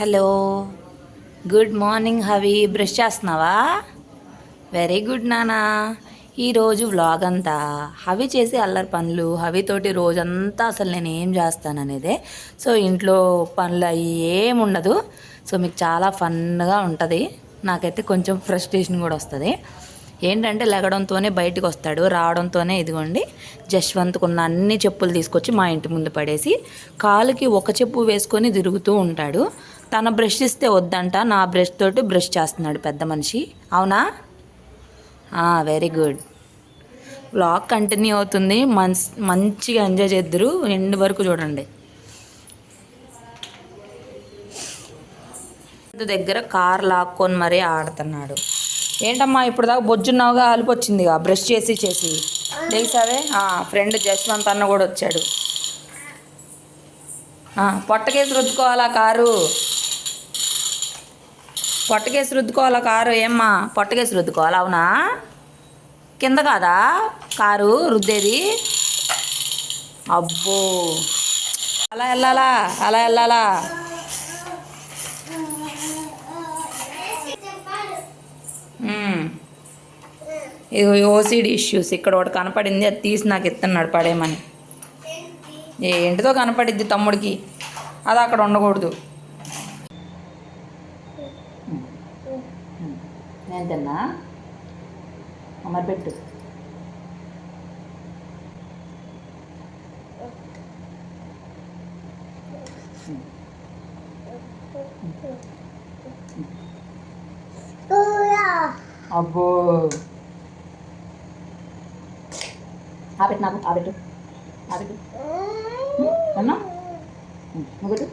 Hello. Good morning Havi. Brush చేస్తున్నావా? Very good నానా. ఈరోజు వ్లాగ్ అంతా హవి చేసే అల్లరి పనులు హవితోటి రోజంతా అసలు నేను ఏం చేస్తాననేదే సో ఇంట్లో పనులు అవి ఏం ఉండదు. సో మీకు చాలా ఫన్గా ఉంటుంది. నాకైతే కొంచెం ఫ్రస్ట్రేషన్ కూడా వస్తుంది. ఏంటంటే లెగడంతోనే బయటకు వస్తాడు. రావడంతోనే ఇదిగోండి జశ్వంత్కు ఉన్న అన్ని చెప్పులు తీసుకొచ్చి మా ఇంటి ముందు పడేసి కాలుకి ఒక చెప్పు వేసుకొని తిరుగుతూ ఉంటాడు. తన బ్రష్ ఇస్తే వద్దంట. నా బ్రష్ తోటి బ్రష్ చేస్తున్నాడు పెద్ద మనిషి. అవునా? వెరీ గుడ్ బ్లాగ్ కంటిన్యూ అవుతుంది. మన్స్ మంచిగా ఎంజాయ్ చేద్దరు. ఎండ్ వరకు చూడండి. దగ్గర కార్ లాక్కొని మరీ ఆడుతున్నాడు. ఏంటమ్మా ఇప్పుడు దాకా బొజ్జున్నావుగా అలిపొచ్చిందిగా బ్రష్ చేసి చేసి. లేసావే? ఫ్రెండ్ జశ్వంత్ అన్న కూడా వచ్చాడు. పొట్టకేసి రుద్దుకోవాలా కారు? పొట్టకేసి రుద్దుకోవాలా కారు? ఏమ్మా పొట్టకేసి రుద్దుకోవాలా? అవునా? కింద కాదా? కారు రుద్దేది? అబ్బో. అలా వెళ్ళాలా? అలా వెళ్ళాలా? మ్మ్. ఓసిడి ఇష్యూస్ ఇక్కడ ఒకటి కనపడింది అది తీసి నాకు ఇస్తున్నాడు పడేమని ఏంటిదో కనపడిద్ది తమ్ముడికి. అది అక్కడ ఉండకూడదు. నేను తిన్నా. మరి పెట్టు. అబ్బో. ఆపెట్టు నాకు ఆపెట్టు. ఆపెట్టు. అన్నా ఒకటి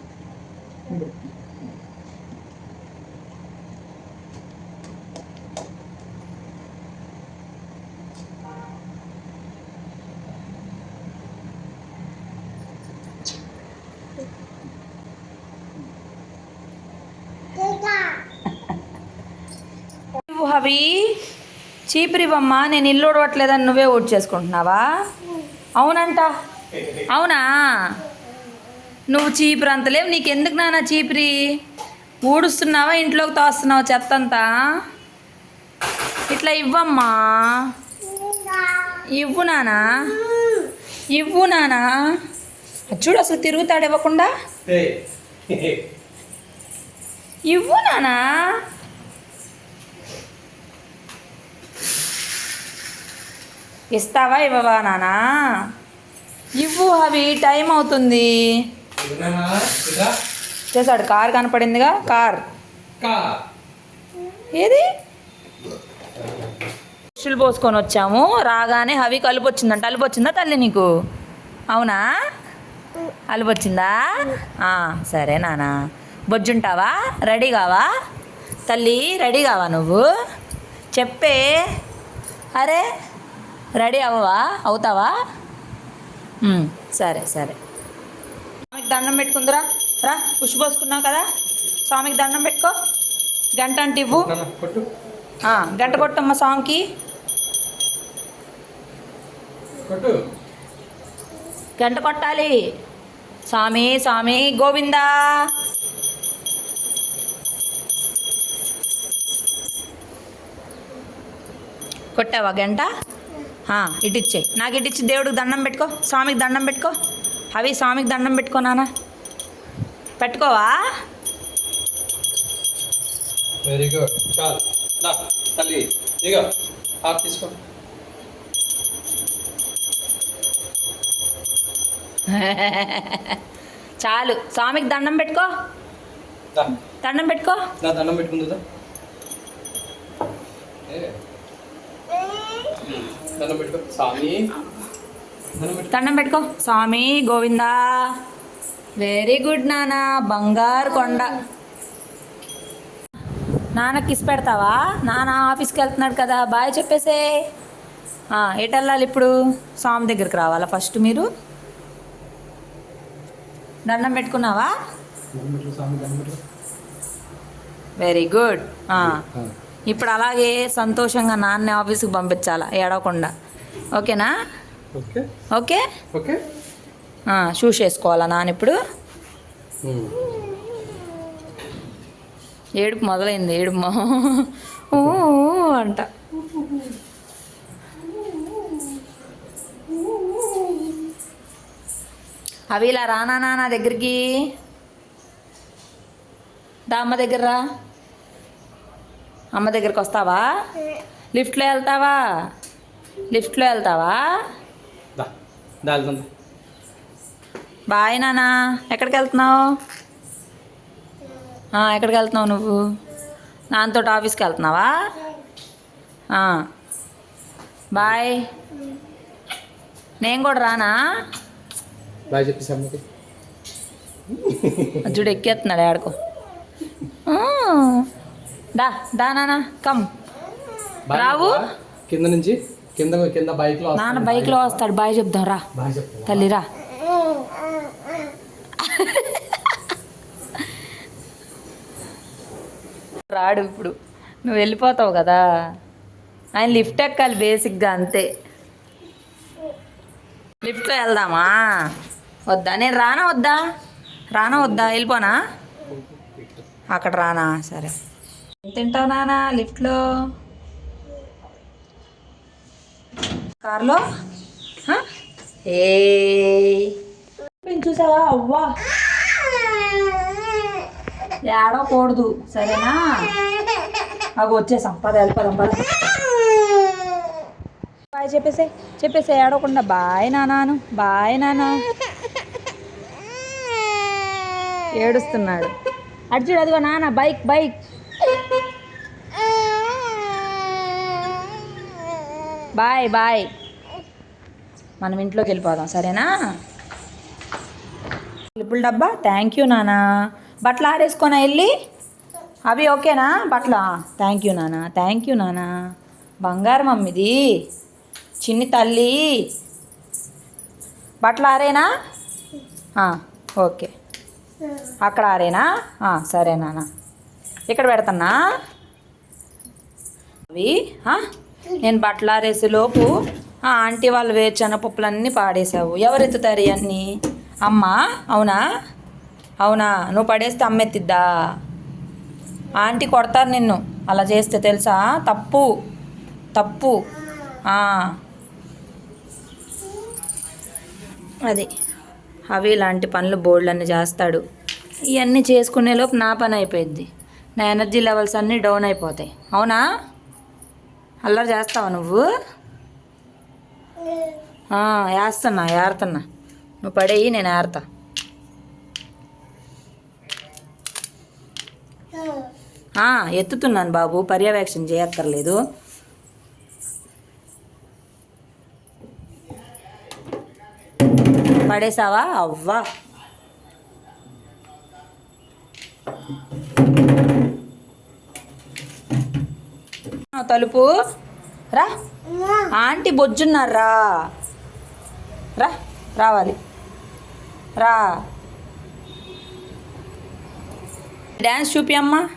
అవి హవి. నేను ఇల్లు ఓడవట్లేదని నువ్వే ఓట్ చేసుకుంటున్నావా అవునంట. అవునా? నువ్వు చీపురు నీకు నీకెందుకు నాన్న చీపిరి? ఊడుస్తున్నావా ఇంట్లోకి తోస్తున్నావా చెత్త అంతా ఇట్లా ఇవ్వమ్మా. ఇవ్వు నానా ఇవ్వు నానా చూడు అసలు తిరుగుతాడు ఇవ్వకుండా. ఇవ్వు నానా ఇస్తావా ఇవ్వవా నానా ఇవ్వు అవి టైం అవుతుంది. చేశాడు కార్ కనపడిందిగా కార్. ఏది? పుష్లు పోసుకొని వచ్చాము. రాగానే హవి కలుపు వచ్చిందంట. అలుపు వచ్చిందా తల్లి నీకు? అవునా? అలుపు వచ్చిందా? సరే నానా. బొజ్జుంటావా? రెడీ కావా? తల్లి రెడీ కావా నువ్వు? చెప్పే. అరే రెడీ అవ్వవా? అవుతావా? సరే సరే. స్వామికి దండం పెట్టుకుందిరా. రా పుష్ప పోసుకున్నావు కదా? స్వామికి దండం పెట్టుకో. గంట అంటే ఇవ్వు. గంట కొట్టమ్మ స్వామికి. గంట కొట్టాలి. స్వామి స్వామి గోవిందా. కొట్టావా గంట? ఇటు ఇచ్చేయి. నాకు ఇటు ఇచ్చి దేవుడికి దండం పెట్టుకో. స్వామికి దండం పెట్టుకో. అవి స్వామికి దండం పెట్టుకో నాన్న పెట్టుకోవా? వెరీ గుడ్ చాలు. తల్లి. ఇక హాఫ్ తీసుకో. చాలు. స్వామికి దండం పెట్టుకో. దండం పెట్టుకో. నా దండం పెట్టుకుందా దండం పెట్టుకో. స్వామి. దండం పెట్టుకో. స్వామి గోవిందా. వెరీ గుడ్ నాన్న బంగారు కొండ. నాన్న కిస్ పెడతావా? నాన్న ఆఫీస్కి వెళ్తున్నాడు కదా. బాయ్ చెప్పేసే. ఎటు వెళ్ళాలి ఇప్పుడు? స్వామి దగ్గరికి రావాలా ఫస్ట్ మీరు? దండం పెట్టుకున్నావా? వెరీ గుడ్ ఇప్పుడు అలాగే సంతోషంగా నాన్న ఆఫీస్కి పంపించాలా? ఏడవకుండా. ఓకేనా? ఓకే. ఓకే? ఓకే. షూస్ వేసుకోవాలా నాన్న ఇప్పుడు? ఏడుపు మొదలైంది ఏడుపు మొ ఊ అంట. అవి ఇలా రానా నా దగ్గరికి. దా అమ్మ దగ్గర రా. అమ్మ దగ్గరికి వస్తావా? లిఫ్ట్లో వెళ్తావా? లిఫ్ట్లో వెళ్తావా? బాయ్ నానా ఎక్కడికి వెళ్తున్నావు? ఎక్కడికి వెళ్తున్నావు నువ్వు? నాన్నతో ఆఫీస్కి వెళ్తున్నావా. బాయ్. నేను కూడా రానా? బాయ్ అమ్మకి చూడు ఎక్కేస్తున్నాడు ఆడుకో. ఆ. దా నానా కమ్. రావు? కింద నుంచి. కింద కింద బైక్లో నాన్న బైక్లో వస్తాడు. బాయ్ చెప్దాం రా. తల్లి రా. రాడు ఇప్పుడు. నువ్వు వెళ్ళిపోతావు కదా. ఆయన లిఫ్ట్ ఎక్కాలి బేసిక్గా అంతే. లిఫ్ట్లో వెళ్దామా? వద్దా? నేను రానా వద్దా? రానా వద్దా? వెళ్ళిపోనా? అక్కడ రానా? సరే. ఏం తింటావు నానా లిఫ్ట్లో? కార్లో? పెన్ చూసావా? అవ్వా. ఏడవకూడదు. సరేనా? అవి వచ్చేసాం. పద వెళ్ళిపోదాం పద బాయ్ చెప్పేసే చెప్పేసే ఏడవకుండా. బాయ్ నానాను బాయ్ నానా. ఏడుస్తున్నాడు. అటు చూడు అదిగో నాన్న బైక్ బైక్. Bye bye. మనం ఇంట్లోకి వెళ్ళిపోదాం సరేనా? పిలుపుల డబ్బా థ్యాంక్ యూ నానా. బట్టలు ఆరేసుకొని వెళ్ళి అవి ఓకేనా? బట్టలు థ్యాంక్ యూ నానా థ్యాంక్ యూ నానా. బంగారం అమ్మిది. చిన్ని తల్లి. బట్టలు ఆరేనా? ఓకే. అక్కడ ఆరేనా? సరే నాన్న ఇక్కడ పెడతానా అవి నేను బట్టలు ఆరేసేలోపు ఆ ఆంటీ వాళ్ళు వేరుచెన పప్పులన్నీ పాడేశావు. ఎవరు ఎత్తుతారు ఇవన్నీ అమ్మ అవునా? అవునా? నువ్వు పడేస్తే అమ్మ ఎత్తిద్దా ఆంటీ కొడతారు నిన్ను. అలా చేస్తే తెలుసా? తప్పు. తప్పు. అది. అవి ఇలాంటి పనులు బోర్డులన్నీ చేస్తాడు. ఇవన్నీ చేసుకునే లోపు నా పని అయిపోయింది నా ఎనర్జీ లెవెల్స్ అన్నీ డౌన్ అయిపోతాయి. అవునా? అల్లరి చేస్తావా నువ్వు? వేస్తున్నా ఏరుతున్నా. నువ్వు పడేయి నేను ఏరుతా. ఎత్తుతున్నాను బాబు పర్యవేక్షణ చేయక్కర్లేదు. పడేసావా? అవ్వా ఆ, తలుపు? రా. ఆంటీ బొజ్జున్నారా? రా రావాలి. రా. డ్యాన్స్ చూపి అమ్మా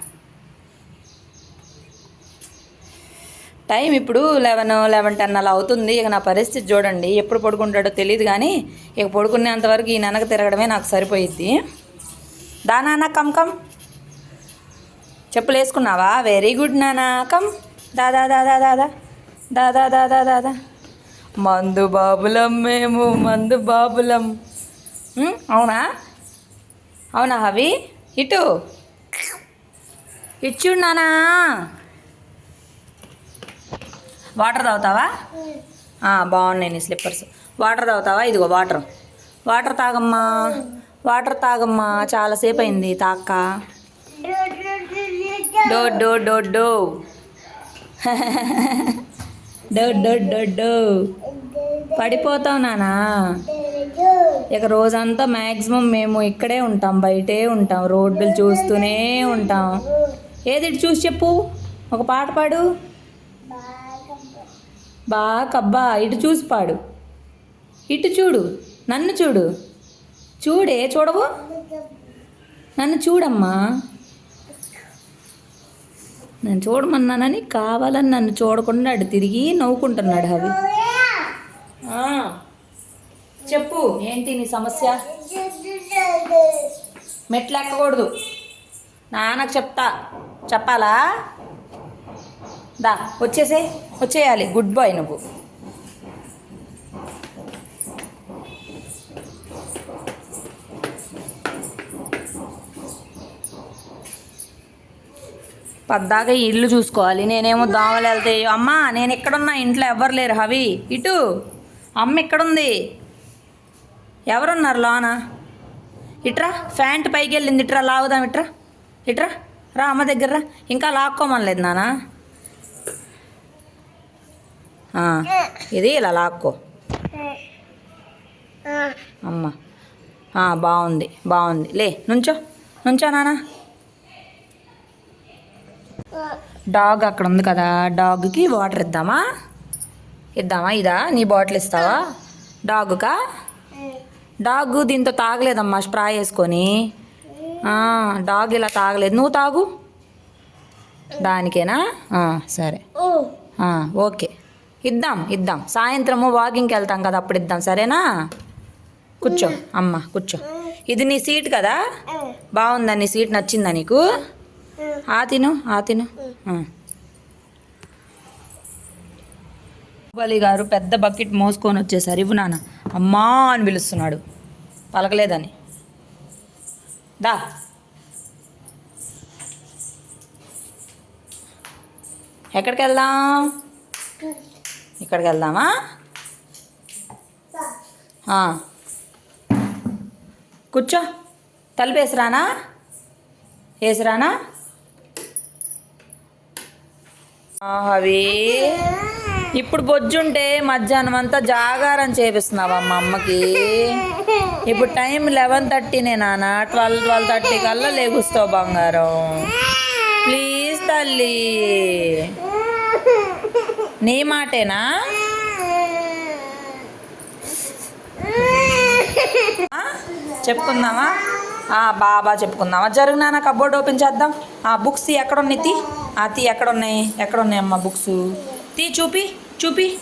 టైం ఇప్పుడు లెవెన్ లెవెన్ టెన్ అలా అవుతుంది. ఇక నా పరిస్థితి చూడండి. ఎప్పుడు పడుకుంటాడో తెలియదు కానీ ఇక పడుకునేంతవరకు ఈ నెనక తిరగడమే నాకు సరిపోయిద్ది. దా నాన్న కమ్ కమ్. చెప్పులు వేసుకున్నావా? వెరీ గుడ్ నానా. కమ్ దాదా దాదా దాదా దాదా దాదా దాదా మందు బాబులం మేము మందు బాబులం. అవునా? అవునా హవి? ఇటు. ఇచ్చుడు నానా. వాటర్ తాగుతావా? బాగున్నాయి నీ స్లిప్పర్స్ వాటర్ తాగుతావా? ఇదిగో వాటర్. వాటర్ తాగమ్మా. వాటర్ తాగమ్మా. చాలాసేపు అయింది తాక్క. డో డో డో డో డో డో డో డో. పడిపోతావు నానా. ఇక రోజంతా మ్యాక్సిమం మేము ఇక్కడే ఉంటాం బయటే ఉంటాం రోడ్లు చూస్తూనే ఉంటాం. ఏది చూసి చెప్పు ఒక పాట పాడు. బాకబ్బా ఇటు చూసి పాడు. ఇటు చూడు నన్ను చూడు. చూడే చూడవు? నన్ను చూడమ్మా. నేను చూడమన్నానని కావాలని నన్ను చూడకుండా తిరిగి నవ్వుకుంటున్నాడు అవి చెప్పు ఏంటి నీ సమస్య? మెట్లు ఎక్కకూడదు నాన్నకు చెప్తా. చెప్పాలా? దా వచ్చేసే వచ్చేయాలి. గుడ్ బాయ్ నువ్వు. పద్దాక ఇల్లు చూసుకోవాలి. నేనేమో దోమలు వెళ్తాయి అమ్మా నేను ఎక్కడున్నా ఇంట్లో ఎవ్వరు లేరు. హవి ఇటు. అమ్మ ఎక్కడుంది ఎవరున్నారు లోన? ఇట్రా ప్యాంట్ పైకి వెళ్ళింది ఇట్రా లాగుదాం ఇట్రా. ఇట్రా రా అమ్మ దగ్గర రా. ఇంకా లాక్కోమనలేదు నానా ఇది ఇలా లాక్కో. అమ్మ. బాగుంది బాగుంది. లే నుంచో. నుంచో నానా డాగ్ అక్కడ ఉంది కదా. డాగ్కి వాటర్ ఇద్దామా? ఇద్దామా ఇదా? నీ బాటిల్ ఇస్తావా? డాగుకా డాగ్ దీంతో తాగలేదమ్మా స్ట్రా వేసుకొని. డాగ్ ఇలా తాగలేదు. నువ్వు తాగు. దానికేనా? సరే. ఓకే. ఇద్దాం ఇద్దాం. సాయంత్రము వాకింగ్కి వెళ్తాం కదా అప్పుడు ఇద్దాం. సరేనా? కూర్చో అమ్మ కూర్చో. ఇది నీ సీట్ కదా? బాగుందా నీ సీట్ నచ్చిందా నీకు? ఆ తిను ఆ తిను. బాహుబలి గారు పెద్ద బకెట్ మోసుకొని వచ్చేసారు. ఇవ్వు నాన్న. అమ్మా అని పిలుస్తున్నాడు. పలకలేదని. దా. ఎక్కడికి వెళ్దాం ఇక్కడికి వెళ్దామా. కూర్చో. తలుపు వేసిరానా వేసిరానా అవి ఇప్పుడు బొజ్జుంటే మధ్యాహ్నం అంతా జాగారం చేపిస్తున్నావా మా అమ్మకి. ఇప్పుడు టైం లెవెన్ థర్టీనే నాన్న. ట్వెల్వ్ ట్వెల్వ్ థర్టీ కల్లా లేగుస్తావు బంగారం. ప్లీజ్ తల్లి. నీ మాటేనా? చెప్పుకుందామా? బాబా చెప్పుకుందామా. జరుగు నాన్న కబోర్డ్ ఓపెన్ చేద్దాం. ఆ బుక్స్ ఎక్కడున్నాయి? ఎక్కడ ఉన్నాయి తీ. ఆ తీ ఎక్కడ ఉన్నాయి ఎక్కడ ఉన్నాయి అమ్మా బుక్స్? తీ చూపి చూపి.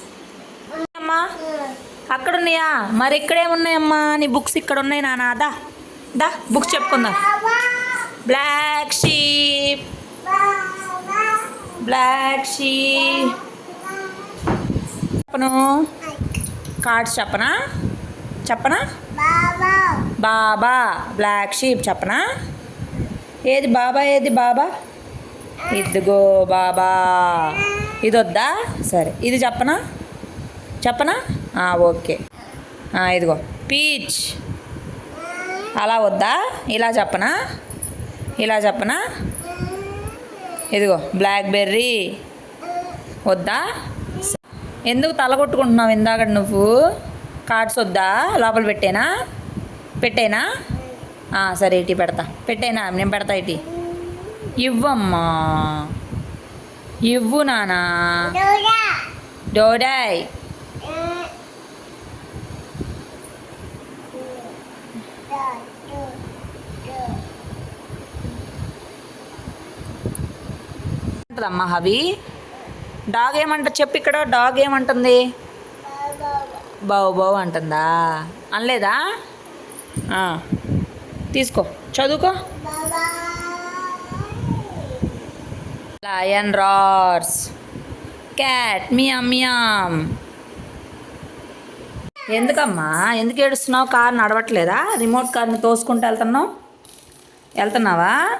అమ్మా అక్కడ ఉన్నాయా మరి ఇక్కడేమున్నాయమ్మా నీ బుక్స్ ఇక్కడ ఉన్నాయి నాన్న. దా దా బుక్స్ చెప్పుకుందాం. Black sheep. Black sheep. చెప్పను. కార్డ్స్ చెప్పనా? చెప్పనా? బాబా బ్లాక్ షీప్ చెప్పనా? ఏది బాబా ఏది బాబా? ఇదిగో బాబా. ఇది వద్దా సరే. ఇది చెప్పనా? చెప్పనా? ఓకే. ఇదిగో. పీచ్. అలా వద్దా? ఇలా చెప్పనా? ఇలా చెప్పనా? ఇదిగో. Blackberry. వద్దా? ఎందుకు తల కొట్టుకుంటున్నావు ఇందాక నువ్వు? కార్డ్స్ వద్దా? లోపల పెట్టేనా? పెట్టేనా? సరే ఇటీ పెడతా. పెట్టేనా? నేను పెడతా ఇటీ. ఇవ్వమ్మా. ఇవ్వు నానా. డోడాయ్. అంటదమ్మా హవి? డాగ్ ఏమంట చెప్పు ఇక్కడ డాగ్ ఏమంటుంది? బావు బావు అంటుందా? అనలేదా? తీసుకో. చదువుకో. లయన్ రార్స్ క్యాట్ మియామ్ మియామ్ ఎందుకమ్మా? ఎందుకు ఏడుస్తున్నావు? కార్ నడవట్లేదా? రిమోట్ కార్ని తోసుకుంటూ వెళ్తున్నావు? వెళ్తున్నావా?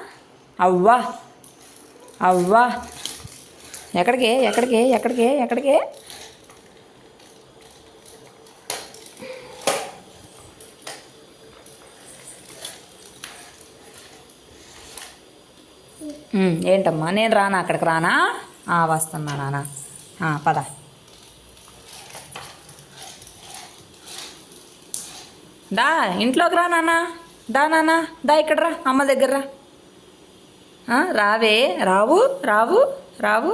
అవ్వా. అవ్వా. ఎక్కడికి? ఎక్కడికి? ఎక్కడికి? ఎక్కడికి? ఏంటమ్మా? నేను రానా? అక్కడికి రానా? వస్తున్నా నాన్న పద. దా ఇంట్లోకి రా నాన్న దా నాన్న దా ఇక్కడ రా. అమ్మ దగ్గర రా. రావే. రావు రావు రావు.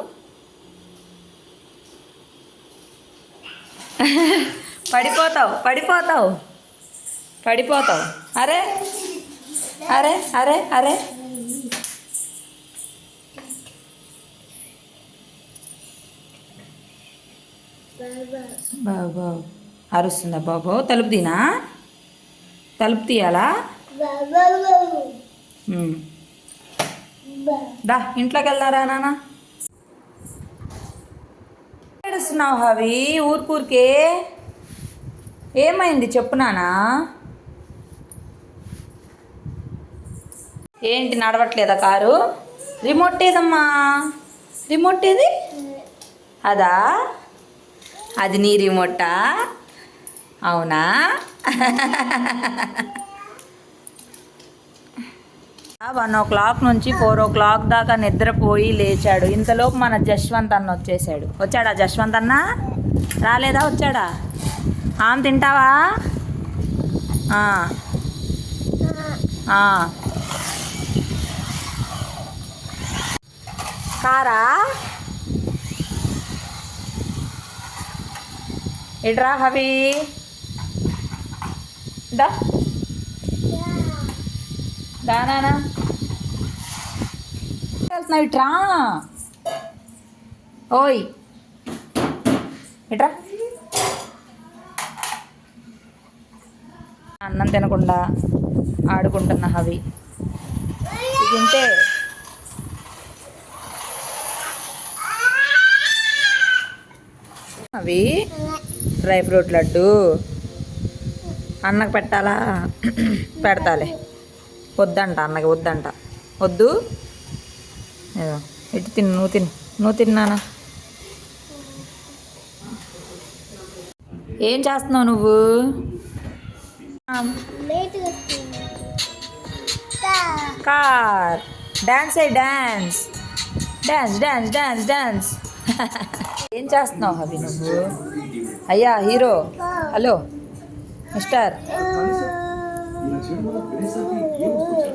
పడిపోతావు పడిపోతావు. పడిపోతావు. అరే అరే అరే అరే. బాబో అరుస్తుందా బాబు? తలుపు తీనా? తలుపు తీయాలా? దా ఇంట్లోకి వెళ్దారా నాన్న? ఏడుస్తున్నావు హవి? ఊరికూరికే? ఏమైంది చెప్పు నానా ఏంటి నడవట్లేదా కారు? రిమోట్ ఏదమ్మా? రిమోట్ ఏది? అదా? అది నీ రిమోటా? అవునా? వన్ ఓ క్లాక్ నుంచి ఫోర్ ఓ క్లాక్ దాకా నిద్రపోయి లేచాడు. ఇంతలోపు మన జశ్వంత్ అన్న వచ్చేసాడు. వచ్చాడా జశ్వంత్ అన్న? రాలేదా వచ్చాడా? ఆమె తింటావా? కారా? ఇడ్రా హవి? దా. దానా వెళ్తున్నావు ఇట్రా? ఓయ్. ఇట్రా. అన్నం తినకుండా ఆడుకుంటున్న హవి. ఇది అవి డ్రై ఫ్రూట్ లడ్డు. అన్నకు పెట్టాలా? పెడతాలే. వద్దంట అన్నకి వద్దంట. వద్దు? ఇటు తిను నువ్వు తిను. నువ్వు తిన్నానా ఏం చేస్తున్నావు నువ్వు? కార్. డాన్స్ అయ్యి dance. Dance dance dance dance. ఏం చేస్తున్నావు అవి నువ్వు? అయ్యా హీరో. హలో. మిస్టర్.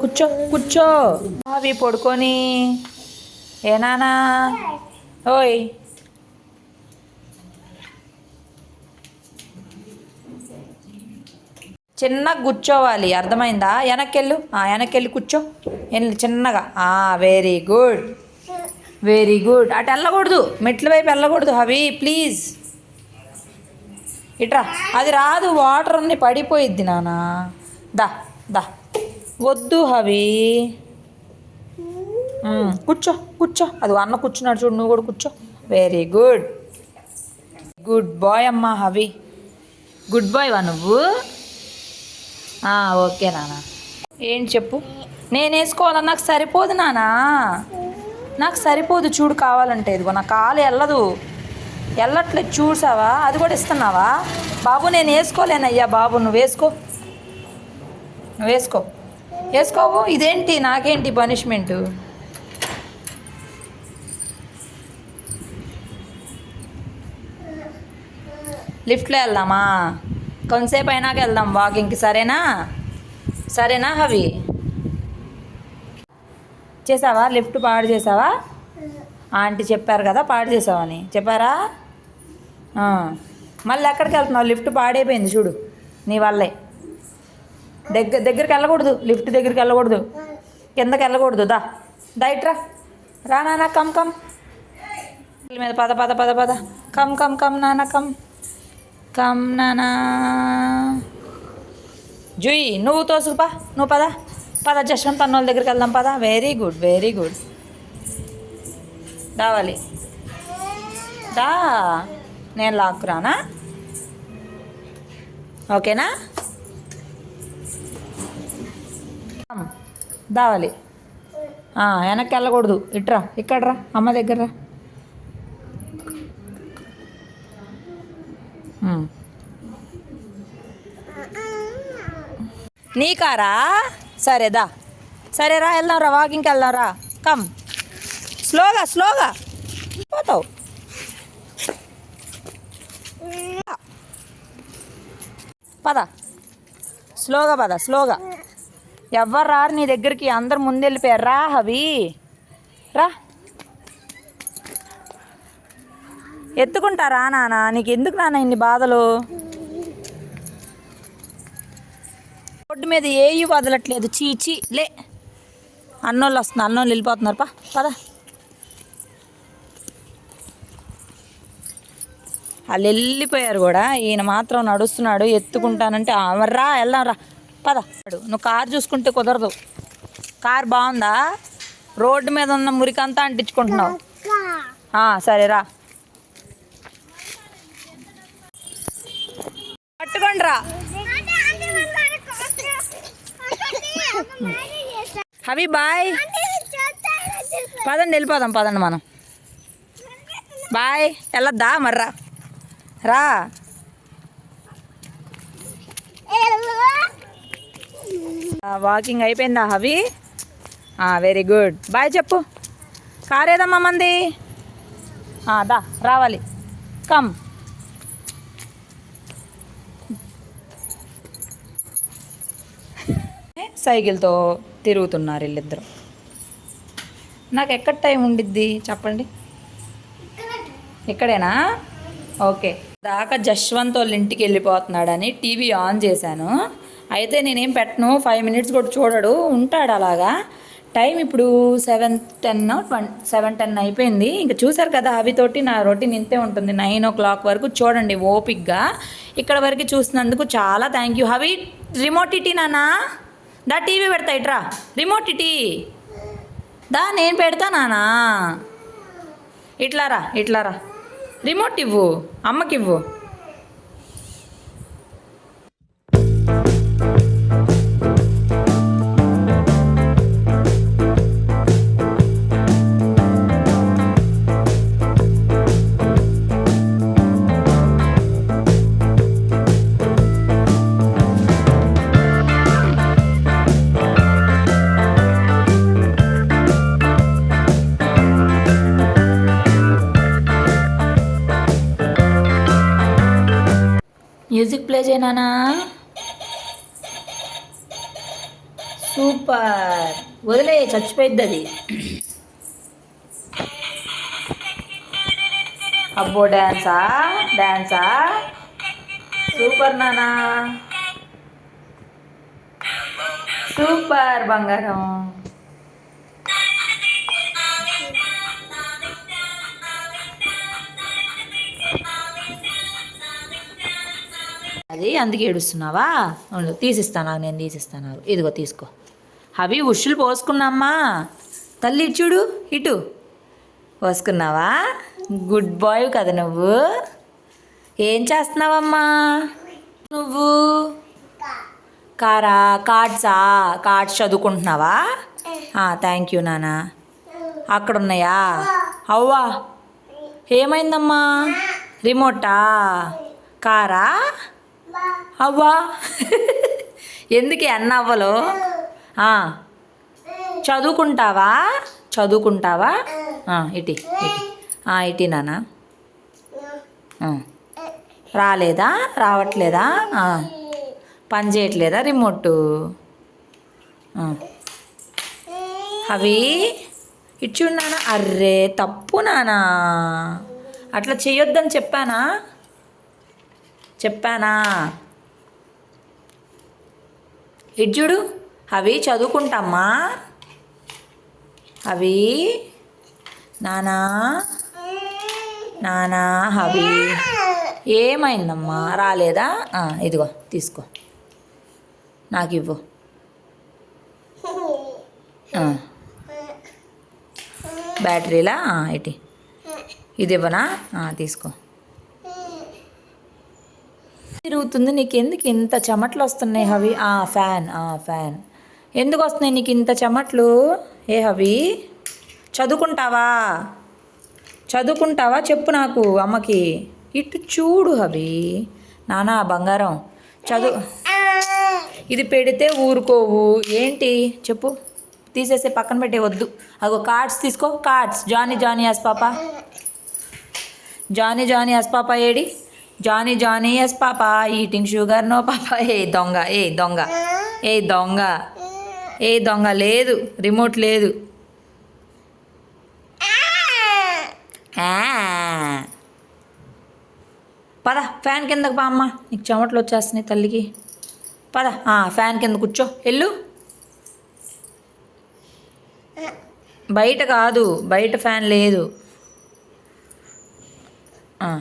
కూర్చో కూర్చో. అవి పడుకొని. ఏనానా ఓయ్. చిన్నగా కూర్చోవాలి అర్థమైందా? వెనక్కెళ్ళు. వెనక్కెళ్ళి కూర్చో. వెళ్ళి చిన్నగా. వెరీ గుడ్ వెరీ గుడ్ అటు వెళ్ళకూడదు. మెట్ల వైపు వెళ్ళకూడదు హవి ప్లీజ్ ఇట్రా. అది రాదు వాటర్ అన్ని పడిపోయిద్ది నానా. దా దా. వద్దు హవి. కూర్చో కూర్చో. అది అన్న కూర్చున్నాడు చూడు నువ్వు కూడా కూర్చో. వెరీ గుడ్ గుడ్ బాయ్ అమ్మా హవి. గుడ్ బాయ్ వా నువ్వు? ఓకే నానా. ఏంటి చెప్పు? నేను వేసుకోవాలా? నాకు సరిపోదు నానా. నాకు సరిపోదు చూడు కావాలంటే. ఇదిగో నా కాలు వెళ్ళదు వెళ్ళట్లేదు చూసావా? అది కూడా ఇస్తున్నావా? బాబు నేను వేసుకోలేనయ్యా బాబు నువ్వు వేసుకో. నువ్వు వేసుకో. వేసుకోవు? ఇదేంటి? నాకేంటి పనిష్మెంటు లిఫ్ట్లో వెళ్దామా? కొంతసేపు అయినాక వెళ్దాం వాకింగ్కి సరేనా? సరేనా హవి? చేసావా? లిఫ్ట్ పాడు చేసావా? ఆంటీ చెప్పారు కదా పాడు చేసావని చెప్పారా మళ్ళీ ఎక్కడికి వెళ్తున్నావు? లిఫ్ట్ పాడైపోయింది చూడు నీ వల్లే. దగ్గర దగ్గరికి వెళ్ళకూడదు లిఫ్ట్ దగ్గరికి వెళ్ళకూడదు. కిందకి వెళ్ళకూడదు. దా దా రా నాన్న కమ్ కమ్. మీద పద పద పద పద. కమ్ కమ్ కమ్ నాన్న కమ్. కమ్ నానా జుయి నువ్వు తోసుకుపా. నువ్వు పద. పద జశ్వంత్ అన్నోళ్ళ దగ్గరికి వెళ్దాం పద. వెరీ గుడ్ వెరీ గుడ్ రావాలి. దా నేను లాక్కురానా? ఓకేనా? దావాలి. వెనక్కి వెళ్ళకూడదు ఇట్రా ఇక్కడ రా అమ్మ దగ్గర రా నీ కారా? సరే దా. సరే రా వెళ్దాం రా వాకింగ్కి వెళ్దాం రా కమ్. స్లోగా స్లోగా పోతావు పద. స్లోగా పద స్లోగా ఎవరు రారు నీ దగ్గరికి అందరు ముందెళ్ళిపోయారు. రా హవి. రా. ఎత్తుకుంటారా నాన్న నీకు ఎందుకు నాన్న ఇన్ని బాధలు? రోడ్డు మీద ఏవి వదలట్లేదు. చీచి లే. అన్నోళ్ళు వస్తున్నారు అన్నోళ్ళు వెళ్ళిపోతున్నారు. పా పద. వాళ్ళు వెళ్ళిపోయారు కూడా. ఈయన మాత్రం నడుస్తున్నాడు ఎత్తుకుంటానంటే "ఆ, మరి రా వెళ్దాం రా. పద. నువ్వు కారు చూసుకుంటే కుదరదు. కార్ బాగుందా? రోడ్డు మీద ఉన్న మురికంతా అంటించుకుంటున్నావు. సరే రా. పట్టుకోండి రా. హవి బాయ్. పదండి వెళ్ళిపోదాం పదండి మనం. బాయ్ వెళ్ళొద్దా? మర్రా రా. వాకింగ్ అయిపోయిందా హవి? వెరీ గుడ్ బాయ్ చెప్పు. కారేదమ్మా మంది? దా రావాలి. కమ్. సైకిల్తో తిరుగుతున్నారు వీళ్ళిద్దరు. నాకు ఎక్కడ టైం ఉండిద్ది? చెప్పండి. ఇక్కడేనా? ఓకే. దాకా జశ్వంత్ వాళ్ళ ఇంటికి వెళ్ళిపోతున్నాడని టీవీ ఆన్ చేశాను. అయితే నేనేం పెట్టను ఫైవ్ మినిట్స్ కూడా చూడడు ఉంటాడు అలాగా. టైం ఇప్పుడు సెవెన్ టెన్ ట్వం సెవెన్ టెన్ అయిపోయింది. ఇంకా చూసారు కదా అవితోటి నా రొటీన్ ఇంతే ఉంటుంది. నైన్ ఓ క్లాక్ వరకు చూడండి ఓపిక్గా ఇక్కడ వరకు చూసినందుకు చాలా థ్యాంక్ యూ. హవి రిమోట్ ఇటీ నానా దా టీవీ పెడతా ఇట్రా. రిమోట్ ఇటీ. దా నేను పెడతా నానా ఇట్లారా ఇట్లారా. రిమోట్ ఇవ్వు అమ్మకి మ్యూజిక్ ప్లే చేయనా సూపర్ వదిలే చచ్చిపోయిద్ది అది అబ్బో డ్యాన్సా డ్యాన్సా సూపర్ నానా. సూపర్ బంగారం. అది అందుకే ఏడుస్తున్నావా? తీసిస్తాను నేను తీసిస్తాను ఇదిగో తీసుకో. అవి ఉషులు పోసుకున్నామ్మా. తల్లి చూడు ఇటు. పోసుకున్నావా? గుడ్ బాయ్ కదా నువ్వు. ఏం చేస్తున్నావమ్మా? నువ్వు? కారా కార్డ్సా? కార్డ్స్ చదువుకుంటున్నావా? థ్యాంక్ యూ నాన్న అక్కడ ఉన్నాయా అవ్వా. ఏమైందమ్మా? రిమోటా? కారా? అవ్వా? ఎందుకే అన్న అవ్వలు? చదువుకుంటావా? చదువుకుంటావా? ఇటీ ఇటీ. ఆ, ఇటీ నాన్న. రాలేదా? రావట్లేదా? పని చేయట్లేదా రిమోట్? అవి ఇటు చూడు అర్రే తప్పు నానా అట్లా చేయొద్దని చెప్పానా? చెప్పానా? ఇడ్జుడు అవి చదువుకుంటామ్మా. అవి నానా నానా అవి. ఏమైందమ్మా? రాలేదా? ఇదిగో తీసుకో. నాకు ఇవ్వు. బ్యాటరీలా? ఇటీ. ఇది ఇవ్వనా? తీసుకో. తిరుగుతుంది. నీకు ఎందుకు ఇంత చెమటలు వస్తున్నాయి హవి? ఆ ఫ్యాన్ ఆ ఫ్యాన్. ఎందుకు వస్తున్నాయి నీకు ఇంత చెమట్లు? ఏ హవి? చదువుకుంటావా? చదువుకుంటావా? చెప్పు నాకు అమ్మకి. ఇటు చూడు హవి. నానా బంగారం. చదువు. ఇది పెడితే ఊరుకోవు. ఏంటి? చెప్పు. తీసేసే పక్కన పెట్టే వద్దు. అగో కార్డ్స్ తీసుకో. Cards Johnny Johnny yes papa Johnny Johnny yes papa AD? Johnny Johnny yes papa eating sugar no papa. ఏ దొంగ ఏ దొంగ ఏ దొంగ ఏ దొంగ లేదు రిమోట్ లేదు. పద ఫ్యాన్ కిందకు పా అమ్మ. నీకు చెమటలు వచ్చేస్తున్నాయి తల్లికి. పద ఆ, ఫ్యాన్ కింద కూర్చో. ఎల్లు బయట కాదు బయట ఫ్యాన్ లేదు. ఆ.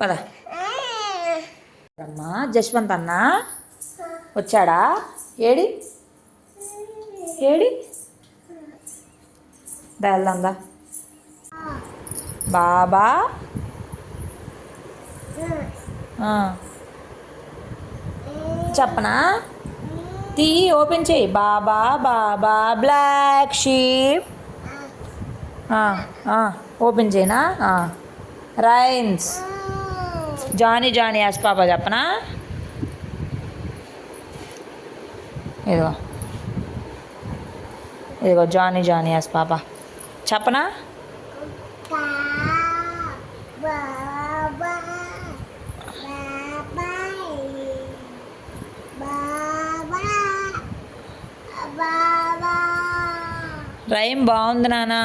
పద. అమ్మా జశ్వంత్ అన్న. వచ్చాడా? ఏడి? ఏడి? దా బాబా? చెప్పనా? తీ ఓపెన్ చేయి. Baa baa black sheep. Open చేయనా? Rains Johnny Johnny yes papa చెప్పనా? ఇదిగో. ఇదిగో జానీ జానీ యాస్ పాప చెప్పనా? రైమ్ బాగుంది నానా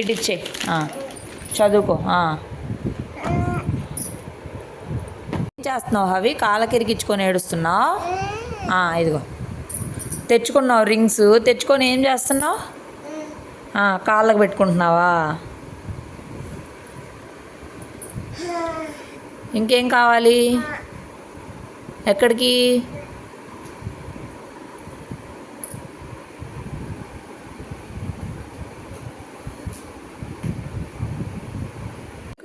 ఇటిచ్చే చదువుకో. ఏం చేస్తున్నావు అవి కాళ్ళకి ఇరికించుకొని ఏడుస్తున్నావు? ఇదిగో. తెచ్చుకున్నావు రింగ్స్. తెచ్చుకొని ఏం చేస్తున్నావు? కాళ్ళకు పెట్టుకుంటున్నావా? ఇంకేం కావాలి? ఎక్కడికి?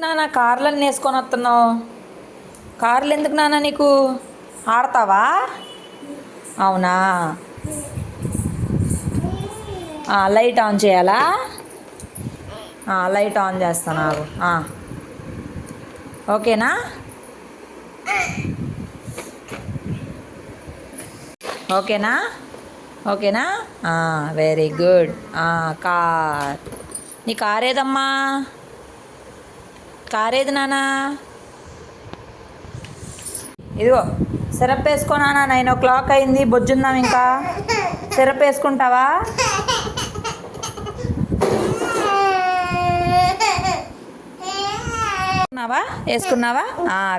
నాన్న కార్లను వేసుకొని వస్తున్నావు. కార్లు ఎందుకు నాన్న నీకు? ఆడతావా? అవునా? లైట్ ఆన్ చేయాలా? లైట్ ఆన్ చేస్తాను ఓకేనా? ఓకేనా? ఓకేనా? Very good. కార్. నీ కార్ ఏదమ్మా? కారేది నానా? ఇదిగో సిరప్ వేసుకో నాన్న నైన్ ఓ క్లాక్ అయింది బొజ్జుందాం ఇంకా. సిరప్ వేసుకుంటావా వేసుకున్నావా? వేసుకున్నావా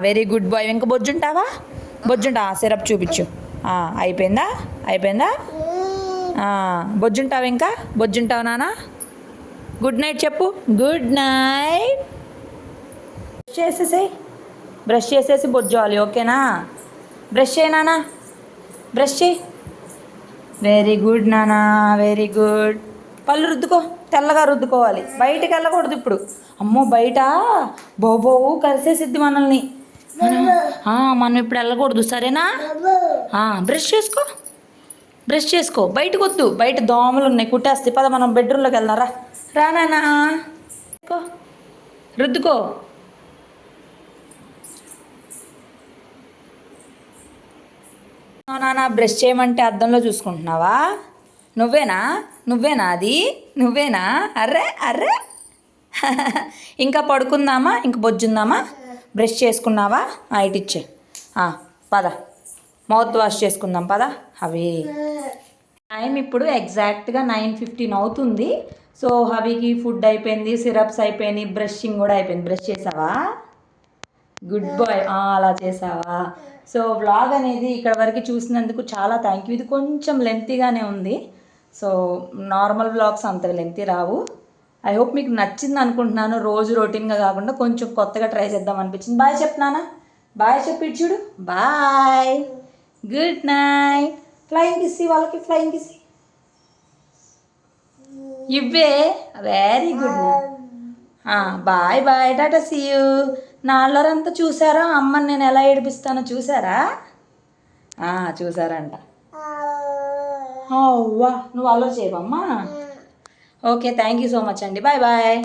వెరీ గుడ్ బాయ్ ఇంకా బొజ్జుంటావా? బొజ్జుంటా సిరప్ చూపించు. అయిపోయిందా? అయిపోయిందా? బొజ్జుంటావు బొజ్జుంటావా ఇంకా? బొజ్జుంటావు నానా? గుడ్ నైట్ చెప్పు. గుడ్ నైట్ బ్రష్ చేసేసేయ్. బ్రష్ చేసేసి బొజ్జాలి ఓకేనా? బ్రష్ చేయి నానా బ్రష్ చేయి. వెరీ గుడ్ నానా వెరీ గుడ్ పళ్ళు రుద్దుకో తెల్లగా రుద్దుకోవాలి. బయటికి వెళ్ళకూడదు ఇప్పుడు. అమ్మో బయట? బోబో కలిసేసిద్ది మనల్ని. మనం మనం ఇప్పుడు వెళ్ళకూడదు సరేనా? బ్రష్ చేసుకో. బ్రష్ చేసుకో. బయటకు వద్దు. బయట దోమలు ఉన్నాయి కుట్టేస్తే పద మనం బెడ్రూమ్లోకి వెళ్దాం రా. రా రుద్దుకో. రుద్దుకో నాన్న బ్రష్ చేయమంటే అద్దంలో చూసుకుంటున్నావా? నువ్వేనా? నువ్వేనా అది? నువ్వేనా? Array array. ఇంకా పడుకుందామా? ఇంక బొజ్జుందామా? బ్రష్ చేసుకున్నావా? ఇటిచ్చే పద. మౌత్ వాష్ చేసుకుందాం పద. అవి టైం ఇప్పుడు ఎగ్జాక్ట్గా నైన్ ఫిఫ్టీన్ అవుతుంది. సో హవికి ఫుడ్ అయిపోయింది సిరప్స్ అయిపోయినాయి బ్రషింగ్ కూడా అయిపోయింది. బ్రష్ చేసావా? గుడ్ బాయ్ అలా చేసావా? సో వ్లాగ్ అనేది ఇక్కడ వరకు చూసినందుకు చాలా థ్యాంక్ యూ ఇది కొంచెం లెంతీగానే ఉంది. సో నార్మల్ వ్లాగ్స్ అంత లెంతీ రావు. ఐ హోప్ మీకు నచ్చింది అనుకుంటున్నాను. రోజు రొటీన్గా కాకుండా కొంచెం కొత్తగా ట్రై చేద్దాం అనిపించింది. బాయ్ చెప్తున్నానా బాయ్ చెప్పి చూడు. Bye good night flying kiss వాళ్ళకి ఫ్లయింగ్ కిసి ఇవ్వే. Very good bye bye tata see you నా అల్లరంతా చూసారా? అమ్మని నేను ఎలా ఏడిపిస్తానో చూసారా? ఆ, చూసారంట. అవ్వా. నువ్వు అల్లరి చేయవమ్మా. Okay thank you so much అండి. Bye bye